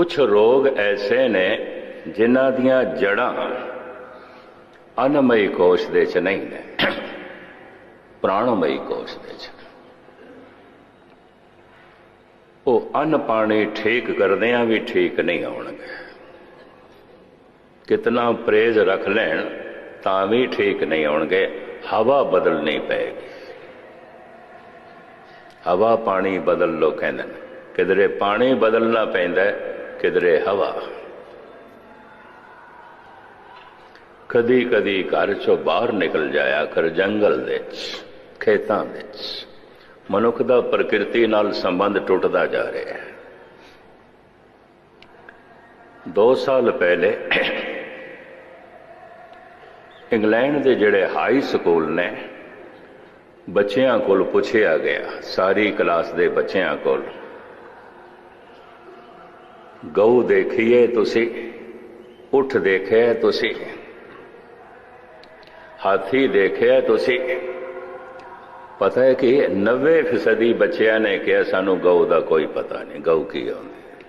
ਕੁਝ ਰੋਗ ਐਸੇ ਨੇ ਜਿਨ੍ਹਾਂ ਦੀਆਂ ਜੜਾਂ ਅਨਮਈ ਕੋਸ਼ ਦੇ ਚ ਨਹੀਂ ਨੇ, ਪ੍ਰਾਣਮਈ ਕੋਸ਼ ਦੇ ਚ। ਉਹ ਅਨ ਪਾਣੀ ਠੀਕ ਕਰਦਿਆਂ ਵੀ ਠੀਕ ਨਹੀਂ ਆਉਣਗੇ। ਕਿਤਨਾ ਪ੍ਰੇਜ ਰੱਖ ਲੈਣ ਤਾਂ ਵੀ ਠੀਕ ਨਹੀਂ ਆਉਣਗੇ, ਹਵਾ ਬਦਲਣੀ ਪਏਗੀ। ਹਵਾ ਪਾਣੀ ਬਦਲ ਲੋ ਕਹਿੰਦੇ ਨੇ, ਕਿਧਰੇ ਪਾਣੀ ਬਦਲਣਾ ਪੈਂਦਾ ਕਿਧਰੇ ਹਵਾ। ਕਦੀ ਕਦੀ ਘਰ ਚੋਂ ਬਾਹਰ ਨਿਕਲ ਜਾਇਆ ਕਰ ਜੰਗਲ ਵਿੱਚ, ਖੇਤਾਂ ਵਿੱਚ। ਮਨੁੱਖ ਦਾ ਪ੍ਰਕਿਰਤੀ ਨਾਲ ਸੰਬੰਧ ਟੁੱਟਦਾ ਜਾ ਰਿਹਾ ਹੈ। 2 ਸਾਲ ਪਹਿਲੇ ਇੰਗਲੈਂਡ ਦੇ ਜਿਹੜੇ ਹਾਈ ਸਕੂਲ ਨੇ, ਬੱਚਿਆਂ ਕੋਲ ਪੁੱਛਿਆ ਗਿਆ, ਸਾਰੀ ਕਲਾਸ ਦੇ ਬੱਚਿਆਂ ਕੋਲ ਗਊ ਦੇਖੀਏ ਤੁਸੀਂ ਉਠ ਦੇਖਿਆ ਤੁਸੀਂ ਹਾਥੀ ਦੇਖਿਆ ਤੁਸੀਂ ਪਤਾ ਹੈ ਕਿ 90% ਬੱਚਿਆਂ ਨੇ ਕਿਹਾ ਸਾਨੂੰ ਗਊ ਦਾ ਕੋਈ ਪਤਾ ਨਹੀਂ ਗਊ ਕੀ ਹੁੰਦੀ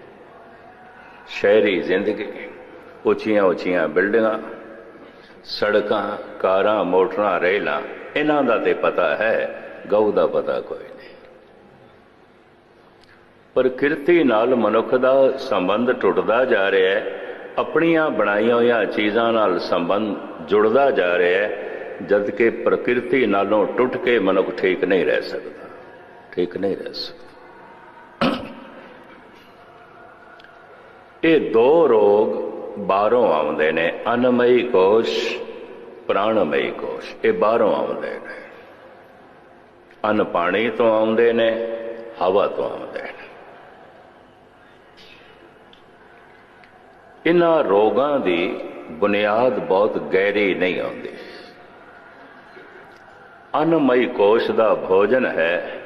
ਸ਼ਹਿਰੀ ਜ਼ਿੰਦਗੀ ਉੱਚੀਆਂ ਉੱਚੀਆਂ ਬਿਲਡਿੰਗਾਂ ਸੜਕਾਂ ਕਾਰਾਂ ਮੋਟਰਾਂ ਰੇਲਾਂ ਇਹਨਾਂ ਦਾ ਤੇ ਪਤਾ ਹੈ ਗਊ ਦਾ ਪਤਾ ਕੋਈ ਨਹੀਂ ਪ੍ਰਕਿਰਤੀ ਨਾਲ ਮਨੁੱਖ ਦਾ ਸੰਬੰਧ ਟੁੱਟਦਾ ਜਾ ਰਿਹਾ ਹੈ, ਆਪਣੀਆਂ ਬਣਾਈਆਂ ਹੋਈਆਂ ਚੀਜ਼ਾਂ ਨਾਲ ਸੰਬੰਧ ਜੁੜਦਾ ਜਾ ਰਿਹਾ ਹੈ ਜਦ ਕਿ ਪ੍ਰਕਿਰਤੀ ਨਾਲੋਂ ਟੁੱਟ ਕੇ ਮਨੁੱਖ ਠੀਕ ਨਹੀਂ ਰਹਿ ਸਕਦਾ। ਠੀਕ ਨਹੀਂ ਰਹਿ ਸਕਦਾ। ਇਹ ਦੋ ਰੋਗ ਬਾਹਰੋਂ ਆਉਂਦੇ ਨੇ, ਅਨਮਈ ਕੋਸ਼, ਪ੍ਰਾਣਮਈ ਕੋਸ਼। ਇਹ ਬਾਹਰੋਂ ਆਉਂਦੇ ਨੇ। ਅਨ ਪਾਣੀ ਤੋਂ ਆਉਂਦੇ ਨੇ, ਹਵਾ ਤੋਂ ਆਉਂਦੇ ਨੇ ਇਹਨਾਂ ਰੋਗਾਂ ਦੀ ਬੁਨਿਆਦ ਬਹੁਤ ਗਹਿਰੀ ਨਹੀਂ ਆਉਂਦੀ। ਅਨਮਈ ਕੋਸ਼ ਦਾ ਭੋਜਨ ਹੈ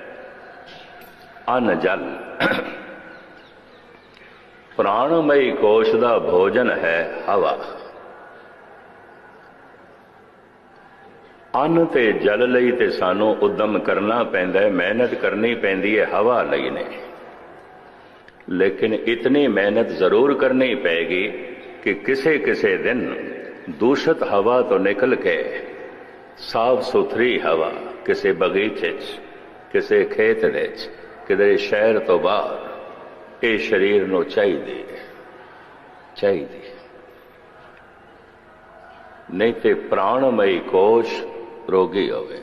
ਅਨ ਜਲ ਪ੍ਰਾਣਮਈ ਕੋਸ਼ ਦਾ ਭੋਜਨ ਹੈ ਹਵਾ। ਅੰਨ ਤੇ ਜਲ ਲਈ ਤੇ ਸਾਨੂੰ ਉਦਮ ਕਰਨਾ ਪੈਂਦਾ ਹੈ, ਮਿਹਨਤ ਕਰਨੀ ਪੈਂਦੀ ਹੈ, ਹਵਾ ਲਈ ਨੇ ਲੇਕਿਨ ਇਤਨੀ ਮਿਹਨਤ ਜ਼ਰੂਰ ਕਰਨੀ ਪਏਗੀ ਕਿ ਕਿਸੇ ਕਿਸੇ ਦਿਨ ਦੂਸ਼ਿਤ ਹਵਾ ਤੋਂ ਨਿਕਲ ਕੇ ਸਾਫ਼ ਸੁਥਰੀ ਹਵਾ ਕਿਸੇ ਬਗੀਚੇ 'ਚ, ਕਿਸੇ ਖੇਤ ਵਿੱਚ ਕਿਤੇ ਸ਼ਹਿਰ ਤੋਂ ਬਾਹਰ ਇਹ ਸਰੀਰ ਨੂੰ ਚਾਹੀਦੀ ਚਾਹੀਦੀ ਨਹੀਂ ਤੇ ਪ੍ਰਾਣਮਈ ਕੋਸ਼ ਰੋਗੀ ਹੋਵੇ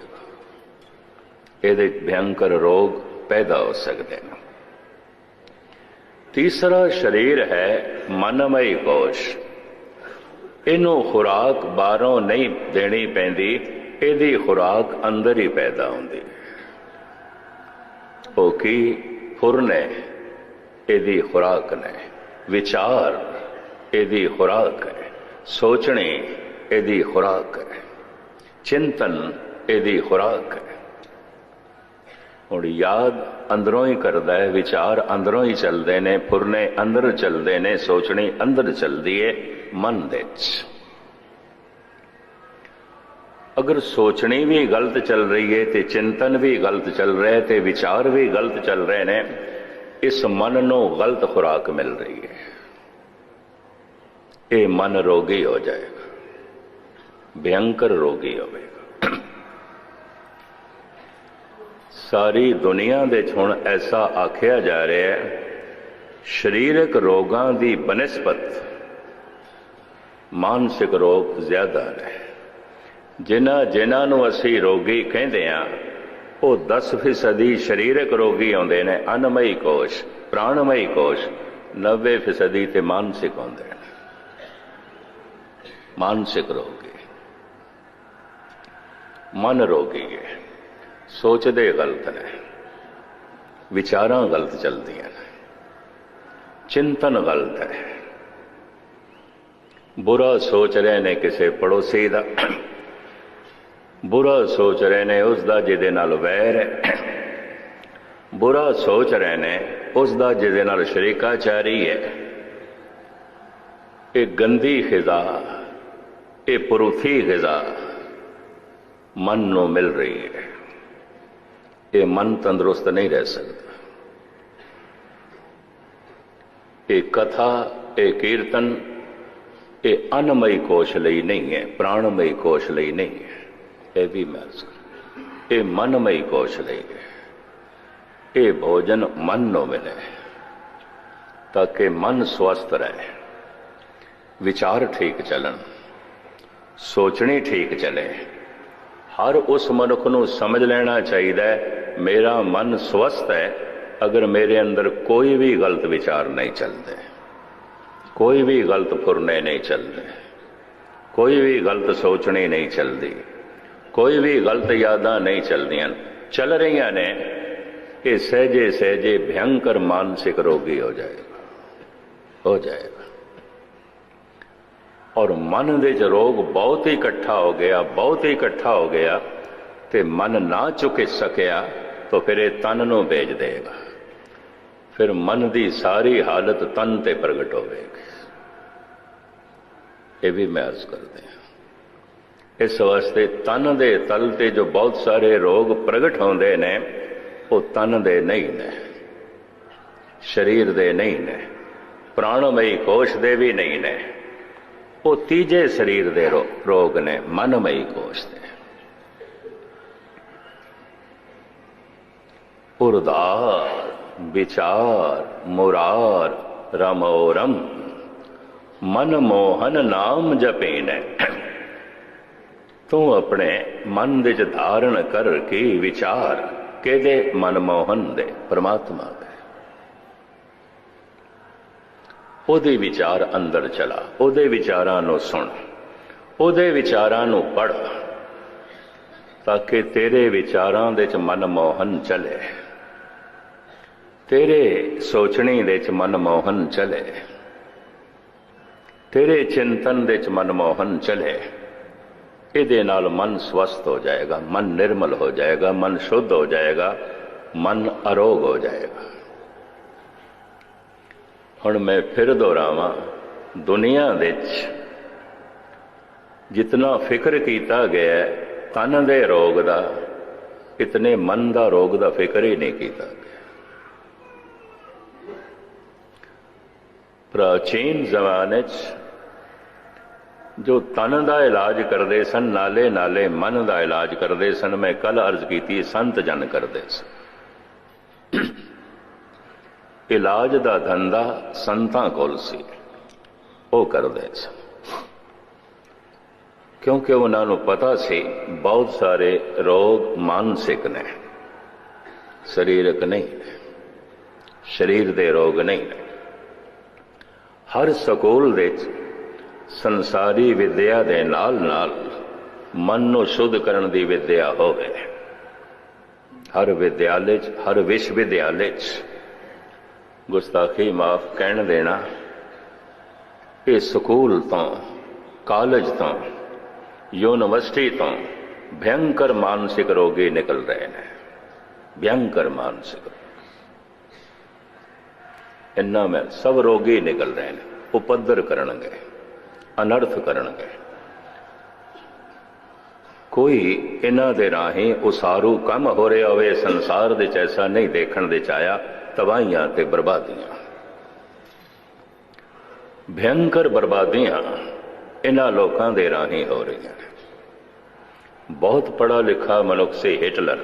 ਇਹਦੇ ਭਿਆਨਕ ਰੋਗ ਪੈਦਾ ਹੋ ਸਕਦੇ ਨੇ। ਤੀਸਰਾ ਸਰੀਰ ਹੈ ਮਨਮਈ ਕੋਸ਼ ਇਹਨੂੰ ਖੁਰਾਕ ਬਾਹਰੋਂ ਨਹੀਂ ਦੇਣੀ ਪੈਂਦੀ, ਇਹਦੀ ਖੁਰਾਕ ਅੰਦਰ ਹੀ ਪੈਦਾ ਹੁੰਦੀ। ਉਹ ਕੀ ਫੁਰਨੇ ਇਹਦੀ ਖੁਰਾਕ ਨੇ। ਵਿਚਾਰ ਇਹਦੀ ਖੁਰਾਕ ਹੈ। ਸੋਚਣੀ ਇਹਦੀ ਖੁਰਾਕ ਹੈ। ਚਿੰਤਨ ਇਹਦੀ ਖੁਰਾਕ ਹੈ। ਹੁਣ ਯਾਦ ਅੰਦਰੋਂ ਹੀ ਕਰਦਾ ਹੈ, ਵਿਚਾਰ ਅੰਦਰੋਂ ਹੀ ਚੱਲਦੇ ਨੇ ਫੁਰਨੇ ਅੰਦਰ ਚੱਲਦੇ ਨੇ, ਸੋਚਣੀ ਅੰਦਰ ਚੱਲਦੀ ਏ, ਮਨ ਦੇ ਵਿੱਚ। ਅਗਰ ਸੋਚਣੀ ਵੀ ਗਲਤ ਚੱਲ ਰਹੀ ਏ, ਤੇ ਚਿੰਤਨ ਵੀ ਗਲਤ ਚੱਲ ਰਿਹਾ ਤੇ ਵਿਚਾਰ ਵੀ ਗਲਤ ਚੱਲ ਰਹੇ ਨੇ, ਇਸ ਮਨ ਨੂੰ ਗਲਤ ਖੁਰਾਕ ਮਿਲ ਰਹੀ ਹੈ ਇਹ ਮਨ ਰੋਗੀ ਹੋ ਜਾਏਗਾ, ਭਿਅੰਕਰ ਰੋਗੀ ਹੋਵੇਗਾ। ਸਾਰੀ ਦੁਨੀਆ ਦੇ ਹੁਣ ਐਸਾ ਆਖਿਆ ਜਾ ਰਿਹਾ ਹੈ, ਸਰੀਰਕ ਰੋਗਾਂ ਦੀ ਬਨਸਪਤ ਮਾਨਸਿਕ ਰੋਗ ਜ਼ਿਆਦਾ ਨੇ। ਜਿਨ੍ਹਾਂ ਜਿਨ੍ਹਾਂ ਨੂੰ ਅਸੀਂ ਰੋਗੀ ਕਹਿੰਦੇ ਆ ਉਹ 10% ਸਰੀਰਕ ਰੋਗੀ ਆਉਂਦੇ ਨੇ, ਅਨਮਈ ਕੋਸ਼, ਪ੍ਰਾਣਮਈ ਕੋਸ਼ 90% ਤੇ ਮਾਨਸਿਕ ਆਉਂਦੇ ਨੇ। ਮਾਨਸਿਕ ਰੋਗੀ। ਮਨ ਰੋਗੀ ਹੈ। ਸੋਚਦੇ ਗਲਤ ਨੇ, ਵਿਚਾਰਾਂ ਗਲਤ ਚੱਲਦੀਆਂ ਨੇ, ਚਿੰਤਨ ਗਲਤ ਹੈ। ਬੁਰਾ ਸੋਚ ਰਹੇ ਨੇ ਕਿਸੇ ਪੜੋਸੀ ਦਾ, ਬੁਰਾ ਸੋਚ ਰਹੇ ਨੇ ਉਸ ਦਾ ਜਿਹਦੇ ਨਾਲ ਵੈਰ ਹੈ। ਬੁਰਾ ਸੋਚ ਰਹੇ ਨੇ ਉਸ ਦਾ ਜਿਹਦੇ ਨਾਲ ਸ਼ਰੀਕਾਚਾਰੀ ਹੈ। ਇਹ ਗੰਦੀ ਖਿਜ਼ਾ ਇਹ ਪਰੂਥੀ ਖਿਜ਼ਾ ਮਨ ਨੂੰ ਮਿਲ ਰਹੀ ਹੈ। ਇਹ ਮਨ ਤੰਦਰੁਸਤ ਨਹੀਂ ਰਹਿ ਸਕਦਾ। ਇਹ ਕਥਾ, ਇਹ ਕੀਰਤਨ, ਇਹ ਅਨਮਈ ਕੋਸ਼ ਲਈ ਨਹੀਂ ਹੈ, ਪ੍ਰਾਣਮਈ ਕੋਸ਼ ਲਈ ਨਹੀਂ ਹੈ। ਇਹ ਵੀ ਮੈਂ ਇਹ ਮਨਮਈ ਕੋਸ਼ ਲਈ ਹੈ। ਇਹ ਭੋਜਨ ਮਨ ਨੂੰ ਮਿਲੇ, ਤਾਂ ਕਿ ਮਨ ਸਵਸਥ ਰਹੇ। ਵਿਚਾਰ ਠੀਕ ਚੱਲਣ, ਸੋਚਣੀ ਠੀਕ ਚੱਲੇ। ਹਰ ਉਸ ਮਨੁੱਖ ਨੂੰ ਸਮਝ ਲੈਣਾ ਚਾਹੀਦਾ ਹੈ ਮੇਰਾ ਮਨ ਸਵਸਤ ਹੈ, ਅਗਰ ਮੇਰੇ ਅੰਦਰ ਕੋਈ ਵੀ ਗਲਤ ਵਿਚਾਰ ਨਹੀਂ ਚੱਲਦੇ। ਕੋਈ ਵੀ ਗਲਤ ਫੁਰਨੇ ਨਹੀਂ ਚੱਲਦੇ। ਕੋਈ ਵੀ ਗਲਤ ਸੋਚਣੀ ਨਹੀਂ ਚੱਲਦੀ। ਕੋਈ ਵੀ ਗਲਤ ਯਾਦਾਂ ਨਹੀਂ ਚੱਲਦੀਆਂ। ਚੱਲ ਰਹੀਆਂ ਨੇ। ਇਹ ਸਹਜੇ ਸਹਜੇ ਭਿਆੰਕਰ ਮਾਨਸਿਕ ਰੋਗੀ ਹੋ ਜਾਏਗਾ। ਹੋ ਜਾਏਗਾ। ਔਰ ਮਨ ਦੇ ਚ ਰੋਗ ਬਹੁਤ ਹੀ ਇਕੱਠਾ ਹੋ ਗਿਆ, ਬਹੁਤ ਹੀ ਇਕੱਠਾ ਹੋ ਗਿਆ। ਤੇ ਮਨ ਨਾ ਚੁੱਕ ਸਕਿਆ, ਤਾਂ ਫਿਰ ਇਹ ਤਨ ਨੂੰ ਭੇਜ ਦੇਗਾ। ਫਿਰ ਮਨ ਦੀ ਸਾਰੀ ਹਾਲਤ ਤਨ ਤੇ ਪ੍ਰਗਟ ਹੋਵੇਗੀ। ਇਹ ਵੀ ਮੈਂ ਅਰਜ਼ ਕਰਦੇ ਹਾਂ। ਇਸ ਵਾਸਤੇ ਤਨ ਦੇ ਤਲ ਤੇ ਜੋ ਬਹੁਤ ਸਾਰੇ ਰੋਗ ਪ੍ਰਗਟ ਹੁੰਦੇ ਨੇ, ਉਹ ਤਨ ਦੇ ਨਹੀਂ ਨੇ। ਸਰੀਰ ਦੇ ਨਹੀਂ ਨੇ। ਪ੍ਰਾਣਮਈ ਕੋਸ਼ ਦੇ ਵੀ ਨਹੀਂ ਨੇ। ਉਹ ਤੀਜੇ ਸਰੀਰ ਦੇ ਰੋ- ਰੋਗ ਨੇ, ਮਨਮਈ ਕੋਸ਼ ਦੇ। ਉਰਦਾਰ ਵਿਚਾਰ ਮੁਰਾਰ ਰਮੋਰਮ ਮਨ ਮੋਹਨ ਨਾਮ ਜਪੇਨੈ ਤੂੰ ਆਪਣੇ ਮਨ ਦੇ ਧਾਰਨ ਕਰਕੇ ਵਿਚਾਰ ਕਿਹਦੇ ਮਨਮੋਹਨ ਦੇ ਪ੍ਰਮਾਤਮਾ ਦੇ ਉਹਦੇ ਵਿਚਾਰ ਅੰਦਰ ਚਲਾ ਉਹਦੇ ਵਿਚਾਰਾਂ ਨੂੰ ਸੁਣ ਉਹਦੇ ਵਿਚਾਰਾਂ ਨੂੰ ਪੜ ਤਾਂ ਕਿ ਤੇਰੇ ਵਿਚਾਰਾਂ ਦੇ ਚ ਮਨਮੋਹਨ ਚਲੇ ਤੇਰੇ ਸੋਚਣੀ ਦੇ ਚ ਮਨਮੋਹਨ ਚਲੇ। ਤੇਰੇ ਚਿੰਤਨ ਦੇ ਚ ਮਨਮੋਹਨ ਚਲੇ। ਇਹਦੇ ਨਾਲ ਮਨ ਸਵਸਥ ਹੋ ਜਾਏਗਾ, ਮਨ ਨਿਰਮਲ ਹੋ ਜਾਏਗਾ, ਮਨ ਸ਼ੁੱਧ ਹੋ ਜਾਏਗਾ, ਮਨ ਅਰੋਗ ਹੋ ਜਾਏਗਾ। ਹੁਣ ਮੈਂ ਫਿਰ ਦੁਹਰਾਵਾਂ, ਦੁਨੀਆ ਵਿੱਚ ਜਿਤਨਾ ਫਿਕਰ ਕੀਤਾ ਗਿਆ, ਤਨ ਦੇ ਰੋਗ ਦਾ, ਇਤਨੇ ਮਨ ਦਾ ਰੋਗ ਦਾ ਫਿਕਰ ਹੀ ਨਹੀਂ ਕੀਤਾ। ਪ੍ਰਾਚੀਨ ਜ਼ਮਾਨੇ 'ਚ ਜੋ ਤਨ ਦਾ ਇਲਾਜ ਕਰਦੇ ਸਨ, ਨਾਲੇ ਨਾਲੇ ਮਨ ਦਾ ਇਲਾਜ ਕਰਦੇ ਸਨ, ਮੈਂ ਕੱਲ ਅਰਜ਼ ਕੀਤੀ, ਸੰਤ ਜਨ ਕਰਦੇ ਸਨ। ਇਲਾਜ ਦਾ ਧੰਦਾ ਸੰਤਾਂ ਕੋਲ ਸੀ, ਉਹ ਕਰਦੇ ਸਨ। ਕਿਉਂਕਿ ਉਹਨਾਂ ਨੂੰ ਪਤਾ ਸੀ, ਬਹੁਤ ਸਾਰੇ ਰੋਗ ਮਾਨਸਿਕ ਨੇ, ਸਰੀਰਕ ਨਹੀਂ, ਸਰੀਰ ਦੇ ਰੋਗ ਨਹੀਂ ਹਰ ਸਕੂਲ ਵਿੱਚ ਸੰਸਾਰੀ ਵਿਦਿਆ ਦੇ ਨਾਲ ਨਾਲ ਮਨ ਨੂੰ ਸ਼ੁੱਧ ਕਰਨ ਦੀ ਵਿਦਿਆ ਹੋਵੇ। ਹਰ ਵਿਦਿਆਲੇ 'ਚ, ਹਰ ਵਿਸ਼ਵ ਵਿਦਿਆਲੇ 'ਚ ਗੁਸਤਾਖੀ ਮਾਫ ਕਹਿਣ ਦੇਣਾ, ਇਹ ਸਕੂਲ ਤੋਂ, ਕਾਲਜ ਤੋਂ, ਯੂਨੀਵਰਸਿਟੀ ਤੋਂ ਭਿਆੰਕਰ ਮਾਨਸਿਕ ਰੋਗੀ ਨਿਕਲ ਰਹੇ ਨੇ। ਭਿਆੰਕਰ ਮਾਨਸਿਕ ਰੋਗ ਇੰਨਾ ਮੈਂ ਸਭ ਰੋਗੇ ਨਿਕਲ ਰਹੇ ਨੇ। ਉਪਦਰ ਕਰਨਗੇ, ਅਨਰਥ ਕਰਨਗੇ। ਕੋਈ ਇਹਨਾਂ ਦੇ ਰਾਹੀਂ ਉਸਾਰੂ ਕੰਮ ਹੋ ਰਿਹਾ ਹੋਵੇ, ਸੰਸਾਰ ਦੇ ਚੈਸਾ ਨਹੀਂ ਦੇਖਣ ਦੇ ਚਾਇਆ ਤਬਾਹੀਆਂ ਤੇ ਬਰਬਾਦੀਆਂ। ਭਿਆੰਕਰ ਬਰਬਾਦੀਆਂ ਇਹਨਾਂ ਲੋਕਾਂ ਦੇ ਰਾਹੀਂ ਹੋ ਰਹੀਆਂ ਨੇ। ਬਹੁਤ ਪੜਾ ਲਿਖਾ ਮਨੁੱਖ ਸੇ ਹਿਟਲਰ।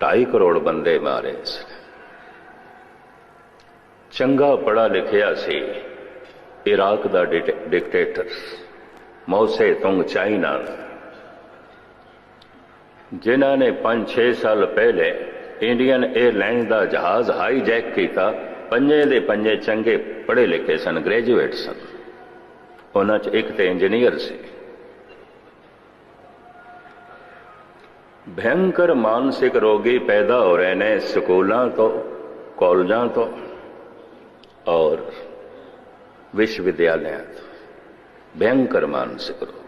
2.5 ਕਰੋੜ ਬੰਦੇ ਮਾਰੇ ਸੀ ਚੰਗਾ ਪੜਾ ਲਿਖਿਆ ਸੀ। ਇਰਾਕ ਦਾ dictator. Mao Tse tung China. ਜਿਨ੍ਹਾਂ ਨੇ 5-6 ਸਾਲ ਪਹਿਲੇ ਇੰਡੀਅਨ 에ਅਰਲਾਈਨ ਦਾ ਜਹਾਜ਼ ਹਾਈਜੈਕ ਕੀਤਾ, ਪੰਜੇ ਦੇ ਪੰਜੇ ਚੰਗੇ ਪੜ੍ਹੇ ਲਿਖੇ ਸਨ, ਗ੍ਰੈਜੂਏਟ ਸਨ। ਉਹਨਾਂ 'ਚ ਇੱਕ ਤੇ ਇੰਜੀਨੀਅਰ ਸੀ। ਭਿਆੰਕਰ ਮਾਨਸਿਕ ਰੋਗੀ ਪੈਦਾ ਹੋ ਰਹੇ ਨੇ ਸਕੂਲਾਂ ਤੋਂ, ਕਾਲਜਾਂ ਤੋਂ। और विश्वविद्यालयात भयंकर मानस करोगे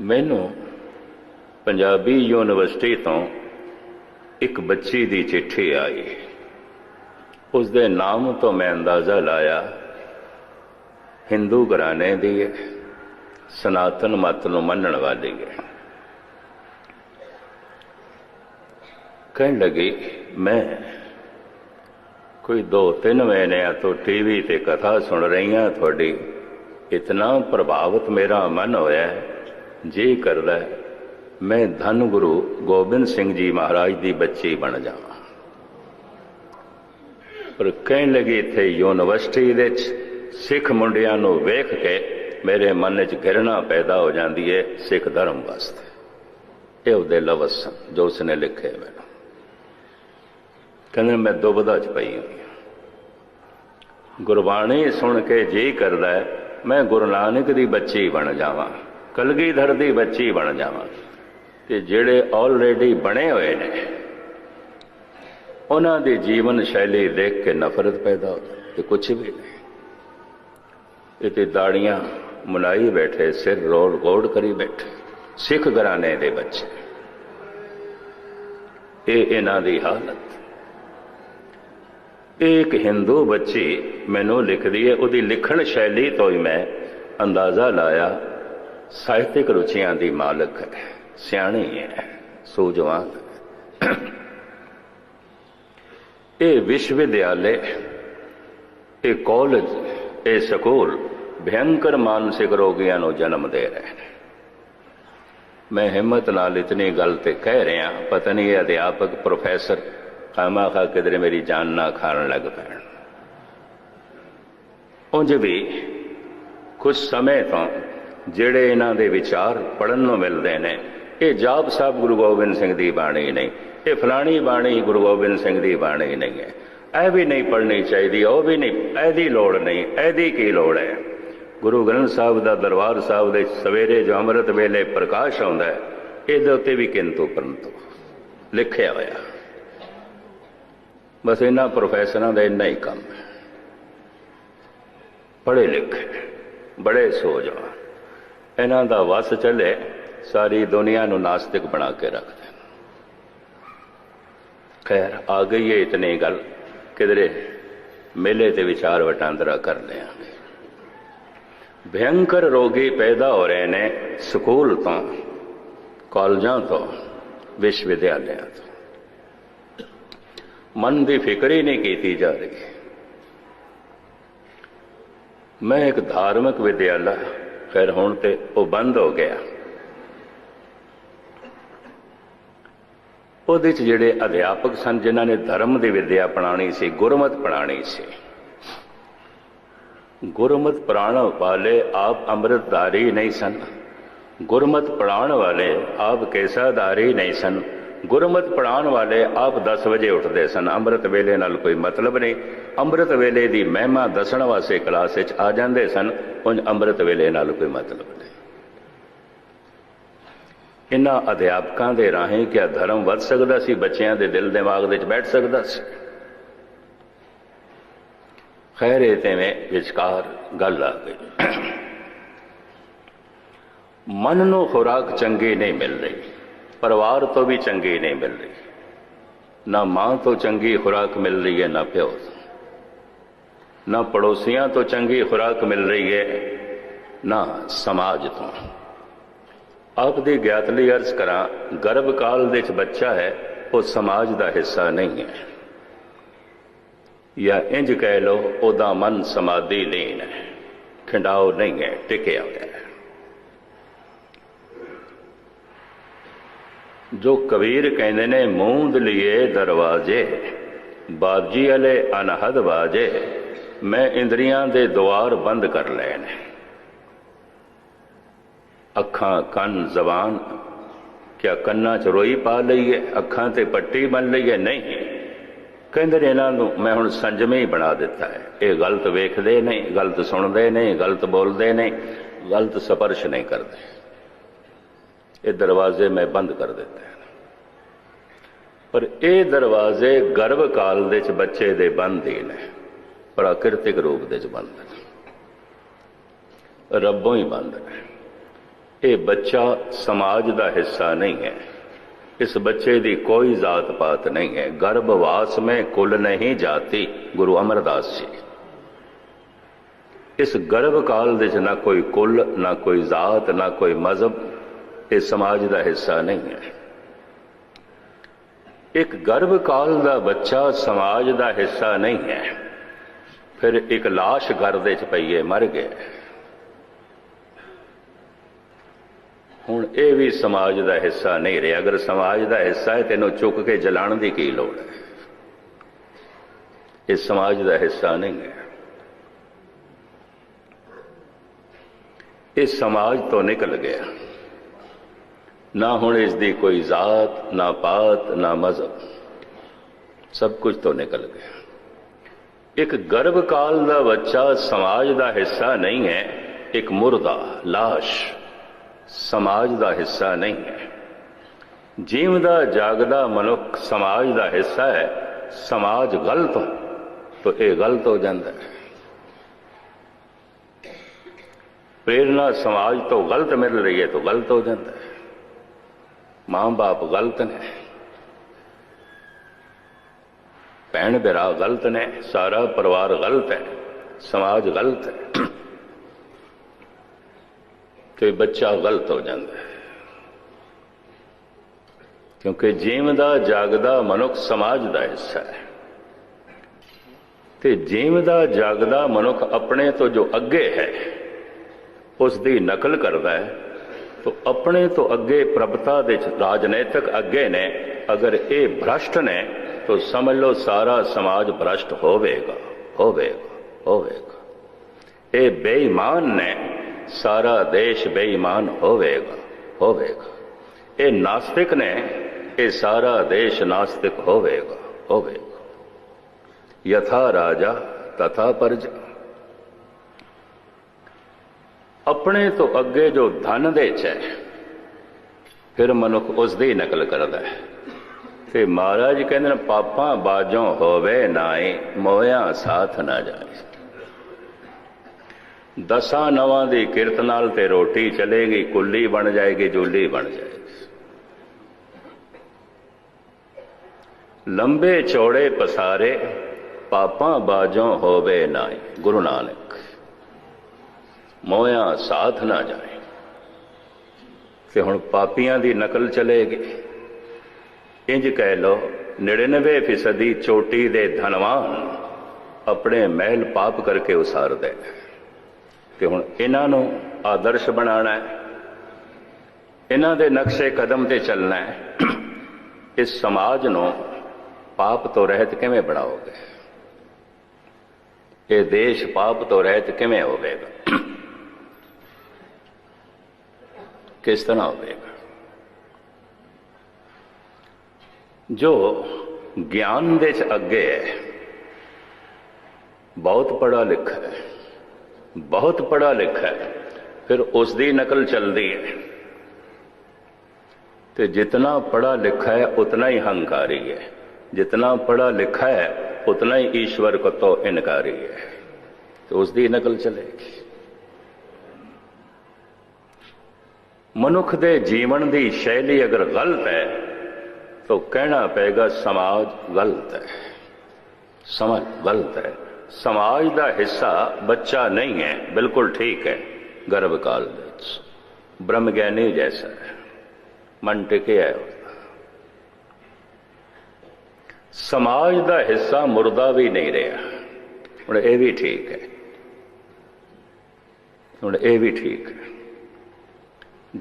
ਮੈਨੂੰ ਪੰਜਾਬੀ ਯੂਨੀਵਰਸਿਟੀ ਤੋਂ ਇੱਕ ਬੱਚੀ ਦੀ ਚਿੱਠੀ ਆਈ। ਉਸ ਦੇ ਨਾਮ ਤੋਂ ਮੈਂ ਅੰਦਾਜ਼ਾ ਲਾਇਆ, ਹਿੰਦੂ ਘਰਾਣੇ ਦੀ ਹੈ, ਸਨਾਤਨ ਮਤ ਨੂੰ ਮੰਨਣ ਵਾਲੀ ਹੈ। ਕਹਿਣ ਲੱਗੀ, ਮੈਂ ਕੋਈ ਦੋ ਤਿੰਨ ਮਹੀਨਿਆਂ ਤੋਂ ਟੀਵੀ ਤੇ ਕਥਾ ਸੁਣ ਰਹੀਆਂ ਤੁਹਾਡੀ। ਇਤਨਾ ਪ੍ਰਭਾਵਿਤ ਮੇਰਾ ਮਨ ਹੋਇਆ ਜੇ ਕਰਦਾ ਮੈਂ ਧੰਨ ਗੁਰੂ ਗੋਬਿੰਦ ਸਿੰਘ ਜੀ ਮਹਾਰਾਜ ਦੀ ਬੱਚੀ ਬਣ ਜਾਵਾਂ। ਪਰ ਕਹਿਣ ਲੱਗੀ ਇੱਥੇ ਯੂਨੀਵਰਸਿਟੀ ਦੇ ਸਿੱਖ ਮੁੰਡਿਆਂ ਨੂੰ ਵੇਖ ਕੇ ਮੇਰੇ ਮਨ ਵਿੱਚ ਘਿਰਣਾ ਪੈਦਾ ਹੋ ਜਾਂਦੀ ਹੈ ਸਿੱਖ ਧਰਮ ਵਾਸਤੇ। ਇਹ ਉਹਦੇ ਲਫ਼ਜ਼ ਸਨ ਜੋ ਉਸਨੇ ਲਿਖੇ ਮੈਨੂੰ। ਕਹਿੰਦੇ ਮੈਂ ਦੁਬਦਾ ਚ ਪਈ ਹੋਈ ਗੁਰਬਾਣੀ ਸੁਣ ਕੇ ਜੀ ਕਰਦਾ ਮੈਂ ਗੁਰੂ ਨਾਨਕ ਦੀ ਬੱਚੀ ਬਣ ਜਾਵਾਂ, ਕਲਗੀਧਰ ਦੀ ਬੱਚੀ ਬਣ ਜਾਵਾਂ ਤੇ ਜਿਹੜੇ ਆਲਰੇਡੀ ਬਣੇ ਹੋਏ ਨੇ, ਉਹਨਾਂ ਦੀ ਜੀਵਨ ਸ਼ੈਲੀ ਦੇਖ ਕੇ ਨਫ਼ਰਤ ਪੈਦਾ ਹੋ ਤੇ ਕੁਝ ਵੀ ਨਹੀਂ। ਇਹ ਤੇ ਦਾੜੀਆਂ ਮੁਲਾਈ ਬੈਠੇ, ਸਿਰ ਰੋਲ ਗੋੜ ਕਰੀ ਬੈਠੇ, ਸਿੱਖ ਘਰਾਣੇ ਦੇ ਬੱਚੇ। ਇਹ ਇਹਨਾਂ ਦੀ ਹਾਲਤ। ਇੱਕ ਹਿੰਦੂ ਬੱਚੀ ਮੈਨੂੰ ਲਿਖਦੀ ਹੈ ਉਹਦੀ ਲਿਖਣ ਸ਼ੈਲੀ ਤੋਂ ਹੀ ਮੈਂ ਅੰਦਾਜ਼ਾ ਲਾਇਆ ਸਾਹਿਤਿਕ ਰੁਚੀਆਂ ਦੀ ਮਾਲਕ ਹੈ ਸਿਆਣੀ ਹੈ ਸੂਝਵਾਨ ਇਹ ਵਿਸ਼ਵ ਵਿਦਿਆਲੇ ਇਹ ਕਾਲਜ ਇਹ ਸਕੂਲ ਭਿਅੰਕਰ ਮਾਨਸਿਕ ਰੋਗੀਆਂ ਨੂੰ ਜਨਮ ਦੇ ਰਹੇ ਨੇ ਮੈਂ ਹਿੰਮਤ ਨਾਲ ਇਤਨੀ ਗੱਲ ਤੇ ਕਹਿ ਰਿਹਾ ਪਤਾ ਨਹੀਂ ਇਹ ਅਧਿਆਪਕ ਪ੍ਰੋਫੈਸਰ ਖਾਮਾਖਾ ਕਿਧਰੇ ਮੇਰੀ ਜਾਨ ਨਾ ਖਾਣ ਲੱਗ ਪੈਣ। ਉਂਝ ਵੀ ਕੁਝ ਸਮੇਂ ਤੋਂ ਜਿਹੜੇ ਇਹਨਾਂ ਦੇ ਵਿਚਾਰ ਪੜਨ ਨੂੰ ਮਿਲਦੇ ਨੇ, ਇਹ ਜਾਪ ਸਾਹਿਬ ਗੁਰੂ ਗੋਬਿੰਦ ਸਿੰਘ ਦੀ ਬਾਣੀ ਨਹੀਂ, ਇਹ ਫਲਾਣੀ ਬਾਣੀ ਗੁਰੂ ਗੋਬਿੰਦ ਸਿੰਘ ਦੀ ਬਾਣੀ ਨਹੀਂ ਹੈ। ਇਹ ਵੀ ਨਹੀਂ ਪੜਨੀ ਚਾਹੀਦੀ, ਉਹ ਵੀ ਨਹੀਂ, ਇਹਦੀ ਲੋੜ ਨਹੀਂ, ਇਹਦੀ ਕੀ ਲੋੜ ਹੈ? ਗੁਰੂ ਗ੍ਰੰਥ ਸਾਹਿਬ ਦਾ ਦਰਬਾਰ ਸਾਹਿਬ ਦੇ ਸਵੇਰੇ ਜੋ ਅੰਮ੍ਰਿਤ ਵੇਲੇ ਪ੍ਰਕਾਸ਼ ਆਉਂਦਾ ਹੈ, ਇਹਦੇ ਉੱਤੇ ਵੀ ਕਿੰਤੂ ਪਰੰਤੂ ਲਿਖਿਆ ਹੋਇਆ। ਬਸ ਇਹਨਾਂ ਪ੍ਰੋਫੈਸਰਾਂ ਦਾ ਇੰਨਾ ਹੀ ਕੰਮ ਹੈ। ਪੜ੍ਹੇ ਲਿਖੇ, ਬੜੇ ਸੋਝਵਾਨ। ਇਹਨਾਂ ਦਾ ਵਸ ਚੱਲੇ, ਸਾਰੀ ਦੁਨੀਆ ਨੂੰ ਨਾਸਤਿਕ ਬਣਾ ਕੇ ਰੱਖ ਦੇਣ। ਖੈਰ, ਆ ਗਈ ਹੈ ਇਤਨੀ ਗੱਲ, ਕਿਧਰੇ ਮੇਲੇ ਤੇ ਵਿਚਾਰ ਵਟਾਂਦਰਾ ਕਰ ਲਿਆਂਗੇ। ਭਿਅੰਕਰ ਰੋਗੀ ਪੈਦਾ ਹੋ ਰਹੇ ਨੇ ਸਕੂਲ ਤੋਂ, ਕਾਲਜਾਂ ਤੋਂ, ਵਿਸ਼ਵ ਵਿਦਿਆਲਿਆਂ ਤੋਂ। ਮਨ ਦੀ ਫਿਕਰ ਹੀ ਨਹੀਂ ਕੀਤੀ ਜਾ ਰਹੀ। ਮੈਂ ਇੱਕ ਧਾਰਮਿਕ ਵਿਦਿਆਲਾ, ਫਿਰ ਹੁਣ ਤੇ ਉਹ ਬੰਦ ਹੋ ਗਿਆ। ਉਹਦੇ ਚ ਜਿਹੜੇ ਅਧਿਆਪਕ ਸਨ, ਜਿਨ੍ਹਾਂ ਨੇ ਧਰਮ ਦੀ ਵਿਦਿਆ ਪੜਾਣੀ ਸੀ, ਗੁਰਮਤ ਪੜਾਣੀ ਸੀ। ਗੁਰਮਤ ਪੜਾਉਣ ਵਾਲੇ ਆਪ ਅੰਮ੍ਰਿਤਧਾਰੀ ਨਹੀਂ ਸਨ। ਗੁਰਮਤ ਪੜਾਉਣ ਵਾਲੇ ਆਪ ਕੇਸਾਧਾਰੀ ਨਹੀਂ ਸਨ। ਗੁਰਮਤ ਪੜਾਉਣ ਵਾਲੇ ਆਪ 10 ਵਜੇ ਉੱਠਦੇ ਸਨ। ਅੰਮ੍ਰਿਤ ਵੇਲੇ ਨਾਲ ਕੋਈ ਮਤਲਬ ਨਹੀਂ। ਅੰਮ੍ਰਿਤ ਵੇਲੇ ਦੀ ਮਹਿਮਾ ਦੱਸਣ ਵਾਸਤੇ ਕਲਾਸ ਵਿੱਚ ਆ ਜਾਂਦੇ ਸਨ। ਉਂਝ ਅੰਮ੍ਰਿਤ ਵੇਲੇ ਨਾਲ ਕੋਈ ਮਤਲਬ ਨਹੀਂ। ਇਨ੍ਹਾਂ ਅਧਿਆਪਕਾਂ ਦੇ ਰਾਹੀਂ ਕਿਆ ਧਰਮ ਵੱਧ ਸਕਦਾ ਸੀ? ਬੱਚਿਆਂ ਦੇ ਦਿਲ ਦਿਮਾਗ ਵਿੱਚ ਬੈਠ ਸਕਦਾ ਸੀ। ਖੈਰ, ਇਹ ਤੇ ਵਿਚਕਾਰ ਗੱਲ ਆ ਗਈ। ਮਨ ਨੂੰ ਖੁਰਾਕ ਚੰਗੀ ਨਹੀਂ ਮਿਲ ਰਹੀ ਪਰਿਵਾਰ ਤੋਂ ਵੀ ਚੰਗੀ ਨਹੀਂ ਮਿਲ ਰਹੀ। ਨਾ ਮਾਂ ਤੋਂ ਚੰਗੀ ਖੁਰਾਕ ਮਿਲ ਰਹੀ ਹੈ, ਨਾ ਪਿਓ ਤੋਂ। ਨਾ ਪੜੋਸੀਆਂ ਤੋਂ ਚੰਗੀ ਖੁਰਾਕ ਮਿਲ ਰਹੀ ਹੈ, ਨਾ ਸਮਾਜ ਤੋਂ। ਆਪ ਦੀ ਗਿਆਤ ਲਈ ਅਰਜ਼ ਕਰਾਂ, ਗਰਭ ਕਾਲ ਦੇ ਵਿੱਚ ਬੱਚਾ ਹੈ, ਉਹ ਸਮਾਜ ਦਾ ਹਿੱਸਾ ਨਹੀਂ ਹੈ। ਜਾਂ ਇੰਜ ਕਹਿ ਲਓ, ਉਹਦਾ ਮਨ ਸਮਾਧੀ ਲੀਨ ਹੈ। ਖਿੰਡਾਓ ਨਹੀਂ ਹੈ, ਟਿਕਿਆ ਹੋਇਆ ਹੈ। ਜੋ ਕਬੀਰ ਕਹਿੰਦੇ ਨੇ, ਮੂੰਦ ਲਿਏ ਦਰਵਾਜ਼ੇ ਬਾਜੀ ਅਲੇ ਅਨਹਦ ਬਾਜੇ ਮੈਂ ਇੰਦਰੀਆਂ ਦੇ ਦੁਆਰ ਬੰਦ ਕਰ ਲਏ ਨੇ ਅੱਖਾਂ, ਕੰਨ, ਜ਼ਬਾਨ, ਕਿਆ ਕੰਨਾਂ 'ਚ ਰੋਈ ਪਾ ਲਈਏ, ਅੱਖਾਂ ਤੇ ਪੱਟੀ ਬੰਨ ਲਈਏ? ਨਹੀਂ। ਕਹਿੰਦੇ ਨੇ ਇਹਨਾਂ ਨੂੰ, ਮੈਂ ਹੁਣ ਸੰਜਮੇ ਹੀ ਬਣਾ ਦਿੱਤਾ ਹੈ। ਇਹ ਗਲਤ ਵੇਖਦੇ ਨਹੀਂ ਗਲਤ ਸੁਣਦੇ ਨਹੀਂ ਗਲਤ ਬੋਲਦੇ ਨਹੀਂ ਗਲਤ ਸਪਰਸ਼ ਨਹੀਂ ਕਰਦੇ। ਇਹ ਦਰਵਾਜ਼ੇ ਮੈਂ ਬੰਦ ਕਰ ਦਿੱਤੇ ਹਨ। ਪਰ ਇਹ ਦਰਵਾਜ਼ੇ ਗਰਭ ਕਾਲ ਦੇ ਵਿੱਚ ਬੱਚੇ ਦੇ ਬੰਦ ਹੀ ਨੇ, ਪ੍ਰਾਕਿਰਤਿਕ ਰੂਪ ਦੇ ਚ ਬੰਦ ਨੇ। ਰੱਬੋਂ ਹੀ ਬੰਦ ਨੇ। ਇਹ ਬੱਚਾ ਸਮਾਜ ਦਾ ਹਿੱਸਾ ਨਹੀਂ ਹੈ। ਇਸ ਬੱਚੇ ਦੀ ਕੋਈ ਜ਼ਾਤ ਪਾਤ ਨਹੀਂ ਹੈ। ਗਰਭਵਾਸ ਮੈਂ ਕੁਲ ਨਹੀਂ ਜਾਤੀ, ਗੁਰੂ ਅਮਰਦਾਸ ਜੀ। ਇਸ ਗਰਭ ਕਾਲ ਦੇ ਚ ਨਾ ਕੋਈ ਕੁਲ, ਨਾ ਕੋਈ ਜ਼ਾਤ, ਨਾ ਕੋਈ ਮਜ਼ਹਬ ਇਹ ਸਮਾਜ ਦਾ ਹਿੱਸਾ ਨਹੀਂ ਹੈ। ਇੱਕ ਗਰਭ ਕਾਲ ਦਾ ਬੱਚਾ ਸਮਾਜ ਦਾ ਹਿੱਸਾ ਨਹੀਂ ਹੈ। ਫਿਰ ਇੱਕ লাশ ਘਰ ਦੇ ਚ ਪਈਏ ਮਰ ਗਿਆ ਹੁਣ ਇਹ ਵੀ ਸਮਾਜ ਦਾ ਹਿੱਸਾ ਨਹੀਂ ਰਿਹਾ। ਅਗਰ ਸਮਾਜ ਦਾ ਹਿੱਸਾ ਹੈ, ਤੈਨੂੰ ਚੁੱਕ ਕੇ ਜਲਾਉਣ ਦੀ ਕੀ ਲੋੜ ਹੈ? ਇਹ ਸਮਾਜ ਦਾ ਹਿੱਸਾ ਨਹੀਂ ਹੈ। ਇਹ ਸਮਾਜ ਤੋਂ ਨਿਕਲ ਗਿਆ। ਨਾ ਹੁਣ ਇਸ ਦੀ ਕੋਈ ਜ਼ਾਤ, ਨਾ ਪਾਤ ਨਾ ਮਜ਼ਹਬ। ਸਭ ਕੁਝ ਤੋਂ ਨਿਕਲ ਗਿਆ। ਇੱਕ ਗਰਭ ਕਾਲ ਦਾ ਬੱਚਾ ਸਮਾਜ ਦਾ ਹਿੱਸਾ ਨਹੀਂ ਹੈ, ਇੱਕ ਮੁਰਦਾ লাশ ਸਮਾਜ ਦਾ ਹਿੱਸਾ ਨਹੀਂ ਹੈ। ਜੀਵਦਾ, ਜਾਗਦਾ ਮਨੁੱਖ ਸਮਾਜ ਦਾ ਹਿੱਸਾ ਹੈ, ਸਮਾਜ ਗਲਤ ਹੋ, ਤਾਂ ਇਹ ਗਲਤ ਹੋ ਜਾਂਦਾ ਹੈ। ਪ੍ਰੇਰਣਾ ਸਮਾਜ ਤੋਂ ਗਲਤ ਮਿਲ ਰਹੀ ਹੈ, ਤਾਂ ਗਲਤ ਹੋ ਜਾਂਦਾ ਹੈ। ਮਾਂ-ਬਾਪ ਗਲਤ ਨੇ। ਭੈਣ ਭਰਾ ਗਲਤ ਨੇ, ਸਾਰਾ ਪਰਿਵਾਰ ਗਲਤ ਹੈ, ਸਮਾਜ ਗਲਤ ਹੈ। ਤੇ ਬੱਚਾ ਗਲਤ ਹੋ ਜਾਂਦਾ ਹੈ। ਕਿਉਂਕਿ ਜੀਵਦਾ, ਜਾਗਦਾ ਮਨੁੱਖ ਸਮਾਜ ਦਾ ਹਿੱਸਾ ਹੈ। ਤੇ ਜੀਵਦਾ, ਜਾਗਦਾ ਮਨੁੱਖ ਆਪਣੇ ਤੋਂ ਜੋ ਅੱਗੇ ਹੈ, ਉਸ ਦੀ ਨਕਲ ਕਰਦਾ ਹੈ। ਤੋ ਆਪਣੇ ਤੋਂ ਅੱਗੇ ਪ੍ਰਭਤਾ ਦੇ ਚ ਰਾਜਨੀਤਿਕ ਅੱਗੇ ਨੇ, ਅਗਰ ਇਹ ਭ੍ਰਸ਼ਟ ਨੇ, ਤੋ ਸਮਝ ਲਓ ਸਾਰਾ ਸਮਾਜ ਭ੍ਰਸ਼ਟ ਹੋਵੇਗਾ ਹੋਵੇਗਾ ਹੋਵੇਗਾ। ਇਹ ਬੇਈਮਾਨ ਨੇ, ਸਾਰਾ ਦੇਸ਼ ਬੇਈਮਾਨ ਹੋਵੇਗਾ ਹੋਵੇਗਾ। ਇਹ ਨਾਸਤਿਕ ਨੇ, ਇਹ ਸਾਰਾ ਦੇਸ਼ ਨਾਸਤਿਕ ਹੋਵੇਗਾ ਹੋਵੇਗਾ। ਯਥਾ ਰਾਜਾ ਤਥਾ ਪਰਜਾ। ਆਪਣੇ ਤੋਂ ਅੱਗੇ ਜੋ ਧਨ ਦੇ ਚ ਹੈ, ਫਿਰ ਮਨੁੱਖ ਉਸ ਦੀ ਨਕਲ ਕਰਦਾ ਹੈ। ਤੇ ਮਹਾਰਾਜ ਕਹਿੰਦੇ ਨੇ, ਪਾਪਾਂ ਬਾਜੋਂ ਹੋਵੇ ਨਾਏ ਮੋਇਆ ਸਾਥ ਨਾ ਜਾਏ। ਦਸਾਂ ਨਵਾਂ ਦੀ ਕਿਰਤ ਨਾਲ ਤੇ ਰੋਟੀ ਚਲੇਗੀ, ਕੁੱਲੀ ਬਣ ਜਾਏਗੀ, ਜੁੱਲੀ ਬਣ ਜਾਏਗੀ। ਲੰਬੇ ਚੌੜੇ ਪਸਾਰੇ, ਪਾਪਾਂ ਬਾਜੋਂ ਹੋਵੇ ਨਾਏ ਗੁਰੂ ਨਾਨਕ। ਮੋਇਆ ਸਾਥ ਨਾ ਜਾਏ। ਕਿ ਹੁਣ ਪਾਪੀਆਂ ਦੀ ਨਕਲ ਚਲੇਗੀ। ਇੰਜ ਕਹਿ ਲੋ 99 ਫੀਸਦੀ ਚੋਟੀ ਦੇ ਧਨਵਾਨ ਆਪਣੇ ਮਹਿਲ ਪਾਪ ਕਰਕੇ ਉਸਾਰਦੇ ਤੇ ਹੁਣ ਇਹਨਾਂ ਨੂੰ ਆਦਰਸ਼ ਬਣਾਉਣਾ ਹੈ। ਇਹਨਾਂ ਦੇ ਨਕਸ਼ੇ ਕਦਮ ਤੇ ਚੱਲਣਾ ਹੈ। ਇਸ ਸਮਾਜ ਨੂੰ ਪਾਪ ਤੋਂ ਰਹਿਤ ਕਿਵੇਂ ਬਣਾਓਗੇ? ਇਹ ਦੇਸ਼ ਪਾਪ ਤੋਂ ਰਹਿਤ ਕਿਵੇਂ ਹੋਵੇਗਾ? ਕਿਸ ਤਰ੍ਹਾਂ ਹੋਵੇਗਾ ਜੋ ਗਿਆਨ ਦੇ ਚ ਅੱਗੇ ਹੈ ਬਹੁਤ ਪੜਾ ਲਿਖਾ ਹੈ ਬਹੁਤ ਪੜਾ ਲਿਖਾ ਹੈ ਫਿਰ ਉਸ ਦੀ ਨਕਲ ਚੱਲਦੀ ਹੈ ਤੇ ਜਿਤਨਾ ਪੜਾ ਲਿਖਾ ਹੈ ਉਤਨਾ ਹੀ ਹੰਕਾਰੀ ਹੈ ਜਿਤਨਾ ਪੜਾ ਲਿਖਾ ਹੈ ਉਤਨਾ ਹੀ ਈਸ਼ਵਰ ਕੋ ਤੋਂ ਇਨਕਾਰੀ ਹੈ ਤੇ ਉਸ ਦੀ ਨਕਲ ਚਲੇਗੀ ਮਨੁੱਖ ਦੇ ਜੀਵਨ ਦੀ ਸ਼ੈਲੀ ਅਗਰ ਗਲਤ ਹੈ, ਤਾਂ ਕਹਿਣਾ ਪਏਗਾ, ਸਮਾਜ ਗਲਤ ਹੈ। ਸਮਝ ਗਲਤ ਹੈ। ਸਮਾਜ ਦਾ ਹਿੱਸਾ ਬੱਚਾ ਨਹੀਂ ਹੈ, ਬਿਲਕੁਲ ਠੀਕ ਹੈ, ਗਰਭ ਕਾਲ ਵਿੱਚ। ਬ੍ਰਹਮ ਗਿਆਨੀ ਜੈਸਾ ਹੈ। ਮਨ ਟਿਕਿਆ ਹੈ ਸਮਾਜ ਦਾ ਹਿੱਸਾ ਮੁਰਦਾ ਵੀ ਨਹੀਂ ਰਿਹਾ। ਹੁਣ ਇਹ ਵੀ ਠੀਕ ਹੈ। ਹੁਣ ਇਹ ਵੀ ਠੀਕ ਹੈ।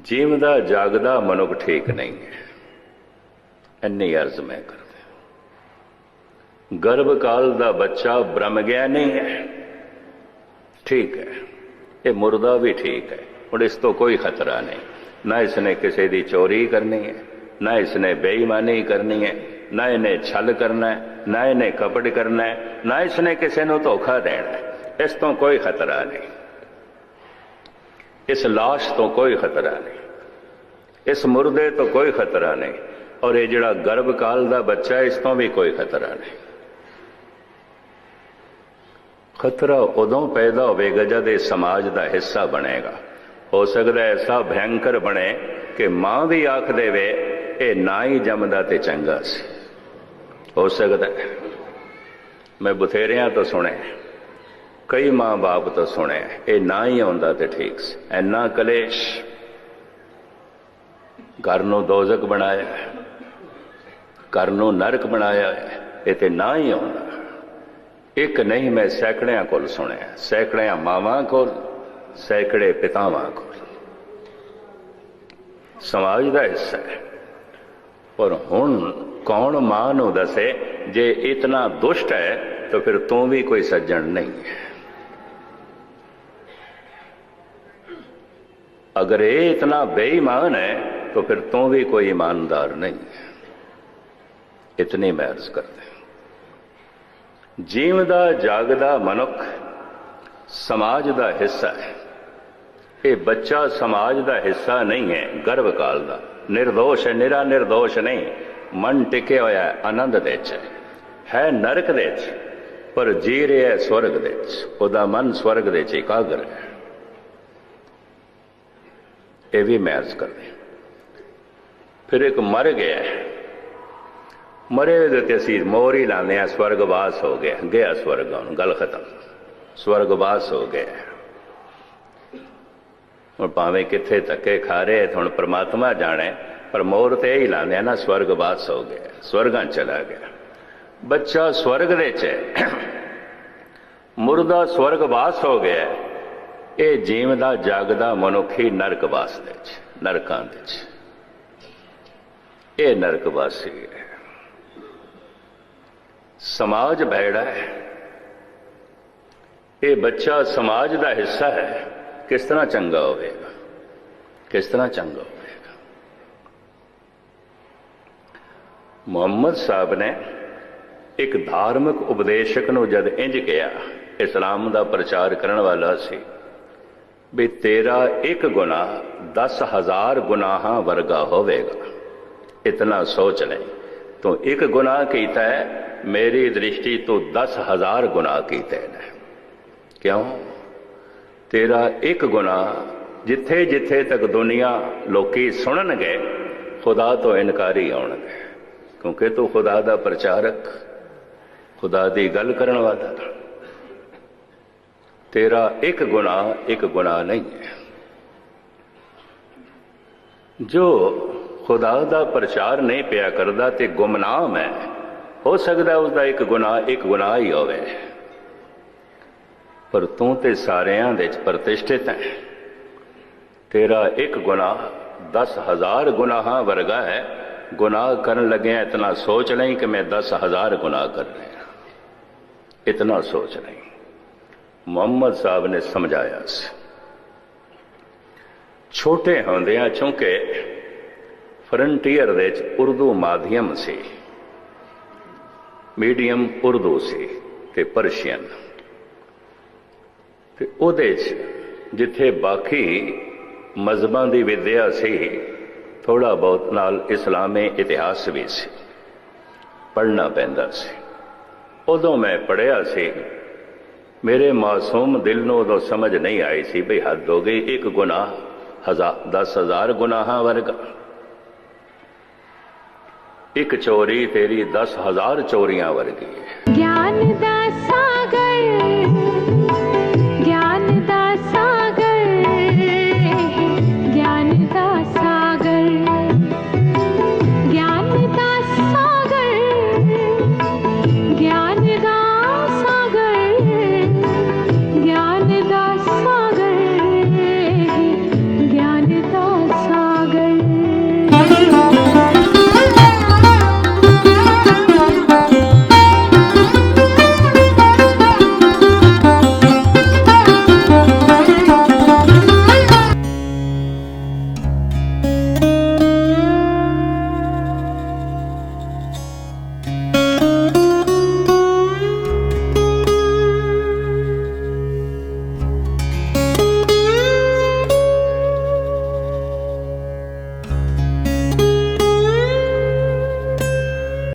ਜੀਵਦਾ, ਜਾਗਦਾ ਮਨੁੱਖ ਠੀਕ ਨਹੀਂ ਹੈ। ਇੰਨੀ ਅਰਜ਼ ਮੈਂ ਕਰਦਾ ਗਰਭ ਕਾਲ ਦਾ ਬੱਚਾ ਬ੍ਰਹਮ ਗਿਆਨੀ ਹੈ। ਠੀਕ ਹੈ। ਇਹ ਮੁਰਦਾ ਵੀ ਠੀਕ ਹੈ। ਹੁਣ ਇਸ ਤੋਂ ਕੋਈ ਖਤਰਾ ਨਹੀਂ। ਨਾ ਇਸਨੇ ਕਿਸੇ ਦੀ ਚੋਰੀ ਕਰਨੀ ਹੈ, ਨਾ ਇਸਨੇ ਬੇਈਮਾਨੀ ਕਰਨੀ ਹੈ, ਨਾ ਇਹਨੇ ਛਲ ਕਰਨਾ ਹੈ, ਨਾ ਇਹਨੇ ਕਪੜ ਕਰਨਾ ਹੈ, ਨਾ ਇਸਨੇ ਕਿਸੇ ਨੂੰ ਧੋਖਾ ਦੇਣਾ ਹੈ। ਇਸ ਤੋਂ ਕੋਈ ਖਤਰਾ ਨਹੀਂ। ਇਸ লাশ ਤੋਂ ਕੋਈ ਖਤਰਾ ਨਹੀਂ। ਇਸ ਮੁਰਦੇ ਤੋਂ ਕੋਈ ਖਤਰਾ ਨਹੀਂ। ਔਰ ਇਹ ਜਿਹੜਾ ਗਰਭ ਕਾਲ ਦਾ ਬੱਚਾ ਇਸ ਤੋਂ ਵੀ ਕੋਈ ਖਤਰਾ ਨਹੀਂ। ਖਤਰਾ ਉਦੋਂ ਪੈਦਾ ਹੋਵੇਗਾ ਜਦ ਇਹ ਸਮਾਜ ਦਾ ਹਿੱਸਾ ਬਣੇਗਾ। ਹੋ ਸਕਦਾ ਐਸਾ ਭਯੰਕਰ ਬਣੇ ਕਿ ਮਾਂ ਵੀ ਆਖ ਦੇਵੇ, ਇਹ ਨਾ ਹੀ ਜੰਮਦਾ ਤੇ ਚੰਗਾ ਸੀ। ਹੋ ਸਕਦਾ ਮੈਂ ਬਥੇਰਿਆਂ ਤੋਂ ਸੁਣਿਆ। ਕਈ ਮਾਂ-ਬਾਪ ਤੋਂ ਸੁਣਿਆ ਇਹ ਨਾ ਹੀ ਆਉਂਦਾ ਤੇ ਠੀਕ ਸੀ। ਐਨਾ ਕਲੇਸ਼ ਘਰ ਨੂੰ ਦੋਜ਼ਕ ਬਣਾਇਆ ਘਰ ਨੂੰ ਨਰਕ ਬਣਾਇਆ ਇਹ ਤੇ ਨਾ ਹੀ ਆਉਂਦਾ। ਇੱਕ ਨਹੀਂ, ਮੈਂ ਸੈਕੜਿਆਂ ਕੋਲ ਸੁਣਿਆ ਸੈਕੜਿਆਂ ਮਾਵਾਂ ਕੋਲ, ਸੈਕੜੇ ਪਿਤਾਵਾਂ ਕੋਲ। ਸਮਾਜ ਦਾ ਹਿੱਸਾ ਹੈ। ਪਰ ਹੁਣ ਕੌਣ ਮਾਂ ਨੂੰ ਦੱਸੇ, ਜੇ ਇਤਨਾ ਦੁਸ਼ਟ ਹੈ, ਤਾਂ ਫਿਰ ਤੂੰ ਵੀ ਕੋਈ ਸੱਜਣ ਨਹੀਂ ਹੈ। अगर ये इतना बेईमान है तो फिर तुम भी कोई ईमानदार नहीं है इतनी मैं अर्ज करते हैं ਜੀਵਦਾ, ਜਾਗਦਾ ਮਨੁੱਖ ਸਮਾਜ ਦਾ ਹਿੱਸਾ ਹੈ। ਇਹ ਬੱਚਾ ਸਮਾਜ ਦਾ ਹਿੱਸਾ ਨਹੀਂ ਹੈ, ਗਰਭ ਕਾਲ ਦਾ। નિર્ਦੋਸ਼ ਹੈ, ਨਿਰਾ નિર્ਦੋਸ਼ ਨਹੀਂ। ਮਨ ਟਿਕੇ ਹੋਇਆ ਹੈ, ਆਨੰਦ ਦੇ ਵਿੱਚ ਹੈ। ਨਰਕ ਦੇ ਵਿੱਚ, ਪਰ ਜੀ ਰਿਹਾ ਹੈ, ਸਵਰਗ ਦੇ ਵਿੱਚ। ਉਹਦਾ ਮਨ ਸਵਰਗ ਦੇ ਵਿੱਚ ਇਕਾਗਰ ਹੈ। ਇਹ ਵੀ ਮੈਂ ਅਰਜ਼ ਕਰਦੇ ਫਿਰ ਇੱਕ ਮਰ ਗਿਆ ਮਰੇ ਦੇ ਤੇ ਅਸੀਂ ਮੋਰ ਹੀ ਲਾਉਂਦੇ ਆ ਸਵਰਗਵਾਸ ਹੋ ਗਿਆ। ਗਿਆ ਸਵਰਗ, ਹੁਣ ਗੱਲ ਖਤਮ। ਸਵਰਗਵਾਸ ਹੋ ਗਿਆ ਹੁਣ ਭਾਵੇਂ ਕਿੱਥੇ ਧੱਕੇ ਖਾ ਰਹੇ ਹੁਣ ਪ੍ਰਮਾਤਮਾ ਜਾਣੇ। ਪਰ ਮੋਰ ਤੇ ਹੀ ਲਾਉਂਦੇ ਆ ਨਾ, ਸਵਰਗਵਾਸ ਹੋ ਗਿਆ। ਸਵਰਗਾਂ ਚਲਾ ਗਿਆ। ਬੱਚਾ ਸਵਰਗ ਦੇ ਚ ਹੈ। ਮੁਰਦਾ ਸਵਰਗਵਾਸ ਹੋ ਗਿਆ ਇਹ ਜੀਵਦਾ ਜਾਗਦਾ ਮਨੁੱਖੀ ਨਰਕਵਾਸ ਦੇ ਚ, ਨਰਕਾਂ ਦੇ ਚ। ਇਹ ਨਰਕਵਾਸੀ ਹੈ। ਸਮਾਜ ਭੈੜਾ ਹੈ। ਇਹ ਬੱਚਾ ਸਮਾਜ ਦਾ ਹਿੱਸਾ ਹੈ। ਕਿਸ ਤਰ੍ਹਾਂ ਚੰਗਾ ਹੋਵੇਗਾ? ਕਿਸ ਤਰ੍ਹਾਂ ਚੰਗਾ ਹੋਵੇਗਾ? ਮੁਹੰਮਦ ਸਾਹਿਬ ਨੇ ਇੱਕ ਧਾਰਮਿਕ ਉਪਦੇਸ਼ਕ ਨੂੰ ਜਦ ਇੰਜ ਕਿਹਾ, ਇਸਲਾਮ ਦਾ ਪ੍ਰਚਾਰ ਕਰਨ ਵਾਲਾ ਸੀ ਵੀ ਤੇਰਾ ਇੱਕ ਗੁਨਾਹ 10000 ਗੁਨਾਹਾਂ ਵਰਗਾ ਹੋਵੇਗਾ। ਇਤਨਾ ਸੋਚ ਲੈ, ਤੂੰ ਇੱਕ ਗੁਨਾਹ ਕੀਤਾ ਹੈ, ਮੇਰੀ ਦ੍ਰਿਸ਼ਟੀ ਤੋਂ 10000 ਗੁਨਾਹ ਕੀਤੇ ਨੇ। ਕਿਉਂ? ਤੇਰਾ ਇੱਕ ਗੁਨਾਹ ਜਿੱਥੇ ਜਿੱਥੇ ਤੱਕ ਦੁਨੀਆ ਲੋਕੀ ਸੁਣਨਗੇ, ਖੁਦਾ ਤੋਂ ਇਨਕਾਰੀ ਆਉਣਗੇ। ਕਿਉਂਕਿ ਤੂੰ ਖੁਦਾ ਦਾ ਪ੍ਰਚਾਰਕ, ਖੁਦਾ ਦੀ ਗੱਲ ਕਰਨ ਵਾਲਾ। ਤੇਰਾ ਇੱਕ ਗੁਨਾਹ ਇੱਕ ਗੁਨਾਹ ਨਹੀਂ ਹੈ। ਜੋ ਖੁਦਾ ਦਾ ਪ੍ਰਚਾਰ ਨਹੀਂ ਪਿਆ ਕਰਦਾ ਤੇ ਗੁਮਨਾਮ ਹੈ, ਹੋ ਸਕਦਾ ਉਸ ਦਾ ਇੱਕ ਗੁਨਾਹ ਇੱਕ ਗੁਨਾਹ ਹੀ ਹੋਵੇ। ਪਰ ਤੂੰ ਤੇ ਸਾਰਿਆਂ ਦੇ ਵਿੱਚ ਪ੍ਰਤਿਸ਼ਠਿਤ ਹੈ। ਤੇਰਾ ਇੱਕ ਗੁਨਾਹ 10000 ਗੁਨਾਹਾਂ ਵਰਗਾ ਹੈ। ਗੁਨਾਹ ਕਰਨ ਲੱਗਿਆ ਇਤਨਾ ਸੋਚ ਨਹੀਂ ਕਿ ਮੈਂ 10000 ਗੁਨਾਹ ਕਰ ਰਿਹਾ। ਇਤਨਾ ਸੋਚ ਨਹੀਂ ਮੁਹੰਮਦ ਸਾਹਿਬ ਨੇ ਸਮਝਾਇਆ ਸੀ। ਛੋਟੇ ਹੁੰਦਿਆਂ ਚੁੰਕੇ ਫਰੰਟੀਅਰ ਦੇ ਵਿੱਚ ਉਰਦੂ ਮਾਧਿਅਮ ਸੀ। ਮੀਡੀਅਮ ਉਰਦੂ ਸੀ ਤੇ ਪਰਸ਼ੀਅਨ। ਤੇ ਉਹਦੇ 'ਚ ਜਿੱਥੇ ਬਾਕੀ ਮਜ਼ਹਬਾਂ ਦੀ ਵਿਦਿਆ ਸੀ ਥੋੜਾ ਬਹੁਤ ਨਾਲ ਇਸਲਾਮੀ ਇਤਿਹਾਸ ਵੀ ਸੀ। ਪੜ੍ਹਨਾ ਪੈਂਦਾ ਸੀ। ਉਦੋਂ ਮੈਂ ਪੜਿਆ ਸੀ ਮੇਰੇ ਮਾਸੂਮ ਦਿਲ ਨੂੰ ਉਦੋਂ ਸਮਝ ਨਹੀਂ ਆਈ ਸੀ ਭਈ ਹੱਦ ਹੋ ਗਈ। ਇੱਕ ਗੁਨਾਹ ਹਜ਼ਾਰ 10000 ਗੁਨਾਹਾਂ ਵਰਗਾ। ਇੱਕ ਚੋਰੀ ਤੇਰੀ 10000 ਚੋਰੀਆਂ ਵਰਗੀ। ਗਿਆਨ ਦਾ